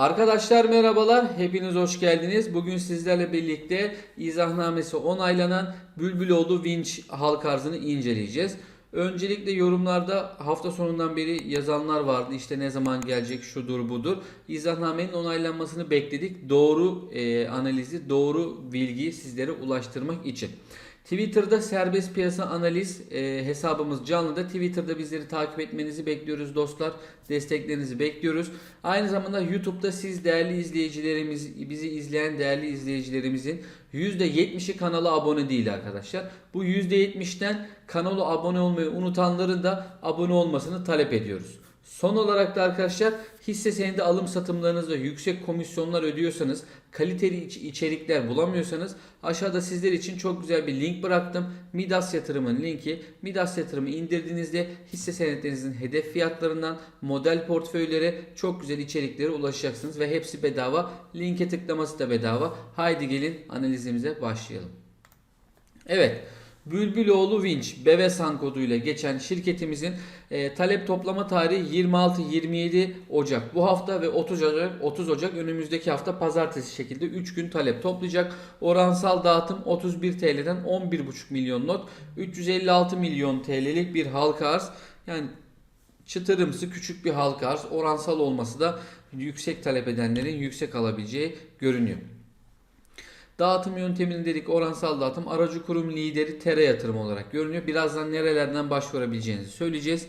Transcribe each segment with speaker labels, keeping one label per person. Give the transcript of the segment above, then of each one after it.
Speaker 1: Arkadaşlar merhabalar, hepiniz hoş geldiniz. Bugün sizlerle birlikte izahnamesi onaylanan Bülbüloğlu Vinç halk arzını inceleyeceğiz. Öncelikle yorumlarda hafta sonundan beri yazanlar vardı. İşte ne zaman gelecek, şudur budur. İzahnamenin onaylanmasını bekledik. Doğru e, analizi, doğru bilgiyi sizlere ulaştırmak için. Twitter'da serbest piyasa analiz e, hesabımız canlıda. Twitter'da bizleri takip etmenizi bekliyoruz dostlar. Desteklerinizi bekliyoruz. Aynı zamanda YouTube'da siz değerli izleyicilerimiz, bizi izleyen değerli izleyicilerimizin %70'i kanala abone değil arkadaşlar. Bu %70'ten kanala abone olmayı unutanların da abone olmasını talep ediyoruz. Son olarak da arkadaşlar hisse senedi alım satımlarınızda yüksek komisyonlar ödüyorsanız, kaliteli iç- içerikler bulamıyorsanız aşağıda sizler için çok güzel bir link bıraktım. Midas yatırımın linki. Midas yatırımı indirdiğinizde hisse senetlerinizin hedef fiyatlarından model portföylere çok güzel içeriklere ulaşacaksınız ve hepsi bedava. Linke tıklaması da bedava. Haydi gelin analizimize başlayalım. Evet. Bülbüloğlu Vinç Bevesan koduyla geçen şirketimizin e, talep toplama tarihi 26-27 Ocak bu hafta ve 30 Ocak 30 Ocak önümüzdeki hafta pazartesi şekilde 3 gün talep toplayacak. Oransal dağıtım 31 TL'den 11,5 milyon not 356 milyon TL'lik bir halka arz. Yani çıtırımsı küçük bir halka arz. Oransal olması da yüksek talep edenlerin yüksek alabileceği görünüyor. Dağıtım yöntemini dedik oransal dağıtım aracı kurum lideri Tera yatırım olarak görünüyor. Birazdan nerelerden başvurabileceğinizi söyleyeceğiz.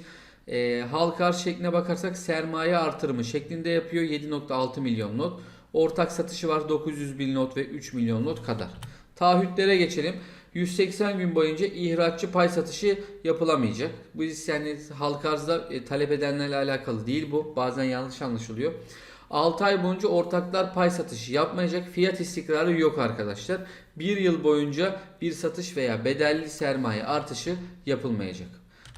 Speaker 1: E, halka arz şekline bakarsak sermaye artırımı şeklinde yapıyor 7.6 milyon not. Ortak satışı var 900 bin not ve 3 milyon not kadar. Taahhütlere geçelim. 180 gün boyunca ihraççı pay satışı yapılamayacak. Bu yani halka arzda e, talep edenlerle alakalı değil bu. Bazen yanlış anlaşılıyor. 6 ay boyunca ortaklar pay satışı yapmayacak. Fiyat istikrarı yok arkadaşlar. 1 yıl boyunca bir satış veya bedelli sermaye artışı yapılmayacak.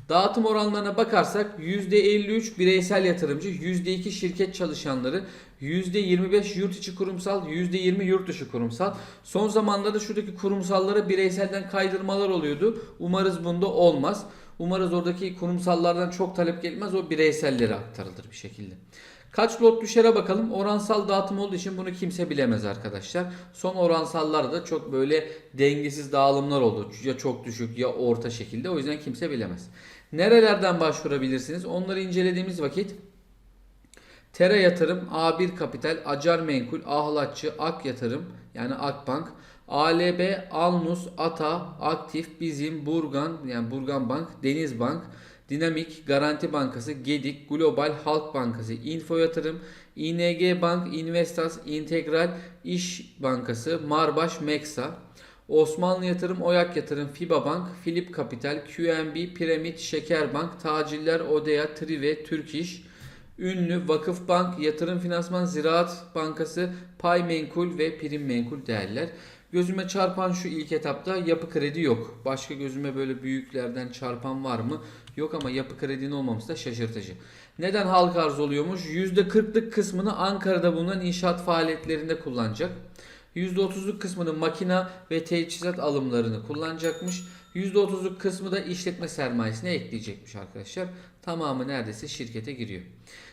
Speaker 1: Dağıtım oranlarına bakarsak %53 bireysel yatırımcı, %2 şirket çalışanları, %25 yurt içi kurumsal, %20 yurt dışı kurumsal. Son zamanlarda şuradaki kurumsallara bireyselden kaydırmalar oluyordu. Umarız bunda olmaz. Umarız oradaki kurumsallardan çok talep gelmez. O bireysellere aktarılır bir şekilde. Kaç lot düşere bakalım. Oransal dağıtım olduğu için bunu kimse bilemez arkadaşlar. Son oransallarda çok böyle dengesiz dağılımlar oldu. Ya çok düşük ya orta şekilde. O yüzden kimse bilemez. Nerelerden başvurabilirsiniz? Onları incelediğimiz vakit Tera Yatırım, A1 Kapital, Acar Menkul, Ahlatçı, Ak Yatırım yani Akbank, ALB, Alnus, Ata, Aktif, Bizim, Burgan yani Burgan Bank, Deniz Bank, Dinamik, Garanti Bankası, Gedik, Global, Halk Bankası, Info Yatırım, ING Bank, Investas, Integral, İş Bankası, Marbaş, Meksa, Osmanlı Yatırım, Oyak Yatırım, FIBA Bank, Filip Kapital, QNB, Piramit, Şeker Bank, Taciller, Odea, Trive, Türk İş, Ünlü, Vakıf Bank, Yatırım Finansman, Ziraat Bankası, Pay Menkul ve Prim Menkul değerler. Gözüme çarpan şu ilk etapta yapı kredi yok. Başka gözüme böyle büyüklerden çarpan var mı? Yok ama yapı kredinin olmaması da şaşırtıcı. Neden halka arz oluyormuş? %40'lık kısmını Ankara'da bulunan inşaat faaliyetlerinde kullanacak. %30'luk kısmını makina ve teçhizat alımlarını kullanacakmış. %30'luk kısmı da işletme sermayesine ekleyecekmiş arkadaşlar. Tamamı neredeyse şirkete giriyor.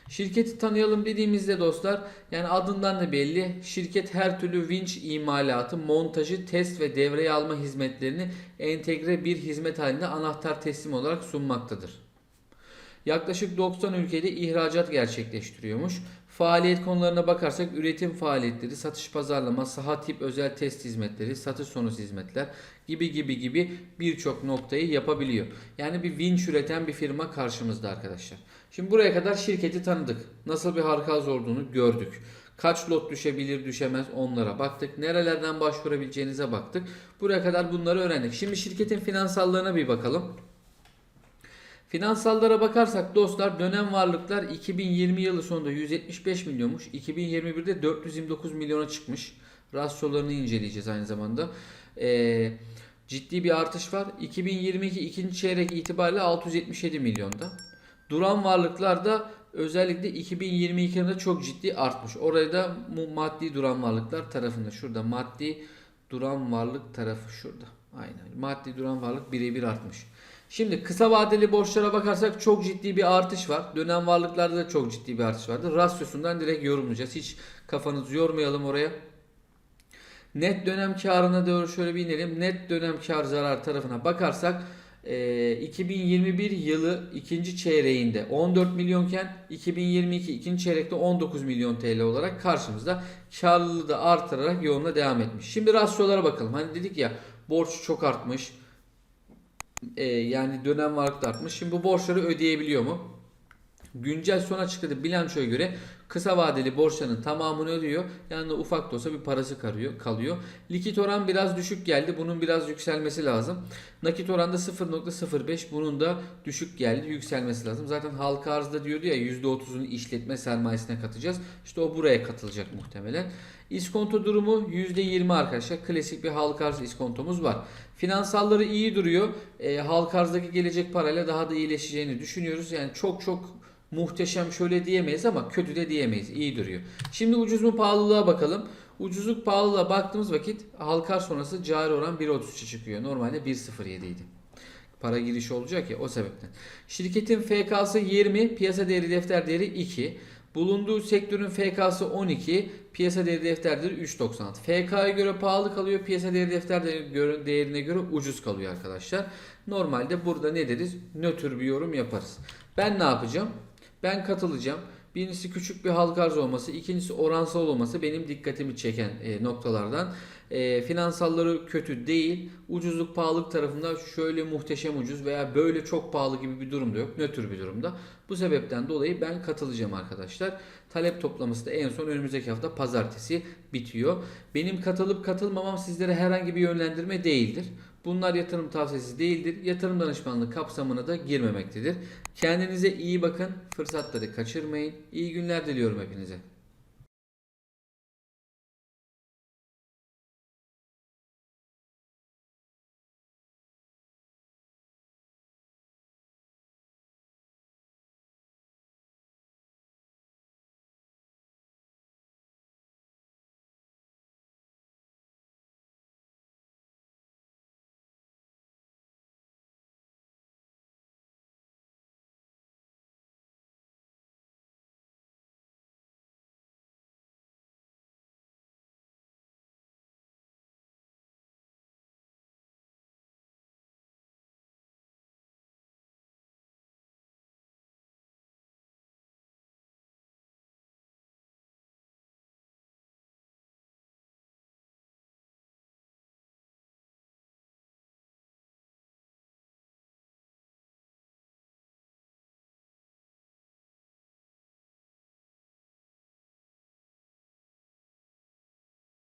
Speaker 1: Şirketi tanıyalım dediğimizde dostlar yani adından da belli. Şirket her türlü vinç imalatı, montajı, test ve devreye alma hizmetlerini entegre bir hizmet halinde anahtar teslim olarak sunmaktadır. Yaklaşık 90 ülkede ihracat gerçekleştiriyormuş. Faaliyet konularına bakarsak üretim faaliyetleri, satış pazarlama, saha tip özel test hizmetleri, satış sonrası hizmetler gibi gibi gibi birçok noktayı yapabiliyor. Yani bir vinç üreten bir firma karşımızda arkadaşlar. Şimdi buraya kadar şirketi tanıdık. Nasıl bir harika arz olduğunu gördük. Kaç lot düşebilir düşemez onlara baktık. Nerelerden başvurabileceğinize baktık. Buraya kadar bunları öğrendik. Şimdi şirketin finansallarına bir bakalım. Finansallara bakarsak dostlar dönem varlıklar 2020 yılı sonunda 175 milyonmuş. 2021'de 429 milyona çıkmış. Rasyolarını inceleyeceğiz aynı zamanda. Ee, ciddi bir artış var. 2022 ikinci çeyrek itibariyle 677 milyonda. Duran varlıklar da özellikle 2022 yılında çok ciddi artmış. Orayı da maddi duran varlıklar tarafında şurada maddi duran varlık tarafı şurada. Aynen. Maddi duran varlık birebir artmış. Şimdi kısa vadeli borçlara bakarsak çok ciddi bir artış var. Dönem varlıklarda da çok ciddi bir artış vardı. Rasyosundan direkt yorumlayacağız. Hiç kafanızı yormayalım oraya. Net dönem karına doğru şöyle bir inelim. Net dönem kar zarar tarafına bakarsak e, 2021 yılı ikinci çeyreğinde 14 milyonken 2022 ikinci çeyrekte 19 milyon TL olarak karşımızda karlılığı da artırarak yoluna devam etmiş. Şimdi rasyolara bakalım. Hani dedik ya borç çok artmış. E, yani dönem varlık da artmış. Şimdi bu borçları ödeyebiliyor mu? Güncel son açıkladığı bilançoya göre kısa vadeli borçlarının tamamını ödüyor. Yanında ufak da olsa bir parası kalıyor. kalıyor. Likit oran biraz düşük geldi. Bunun biraz yükselmesi lazım. Nakit oranda 0.05 bunun da düşük geldi. Yükselmesi lazım. Zaten halka arzda diyordu ya %30'unu işletme sermayesine katacağız. İşte o buraya katılacak muhtemelen. İskonto durumu %20 arkadaşlar. Klasik bir halka arz iskontomuz var. Finansalları iyi duruyor. E, halka arzdaki gelecek parayla daha da iyileşeceğini düşünüyoruz. Yani çok çok muhteşem şöyle diyemeyiz ama kötü de diyemeyiz. İyi duruyor. Şimdi ucuz mu pahalılığa bakalım. Ucuzluk pahalılığa baktığımız vakit halkar sonrası cari oran 1.33'e çıkıyor. Normalde 1.07 idi. Para girişi olacak ya o sebepten. Şirketin FK'sı 20, piyasa değeri defter değeri 2. Bulunduğu sektörün FK'sı 12, piyasa değeri defter değeri 3.96. FK'ya göre pahalı kalıyor, piyasa değeri defter değerine göre ucuz kalıyor arkadaşlar. Normalde burada ne deriz? Nötr bir yorum yaparız. Ben ne yapacağım? Ben katılacağım. Birincisi küçük bir halka arz olması, ikincisi oransal olması benim dikkatimi çeken e, noktalardan. E, finansalları kötü değil. Ucuzluk pahalılık tarafında şöyle muhteşem ucuz veya böyle çok pahalı gibi bir durumda yok. Nötr bir durumda. Bu sebepten dolayı ben katılacağım arkadaşlar. Talep toplaması da en son önümüzdeki hafta pazartesi bitiyor. Benim katılıp katılmamam sizlere herhangi bir yönlendirme değildir. Bunlar yatırım tavsiyesi değildir. Yatırım danışmanlığı kapsamına da girmemektedir. Kendinize iyi bakın. Fırsatları kaçırmayın. İyi günler diliyorum hepinize.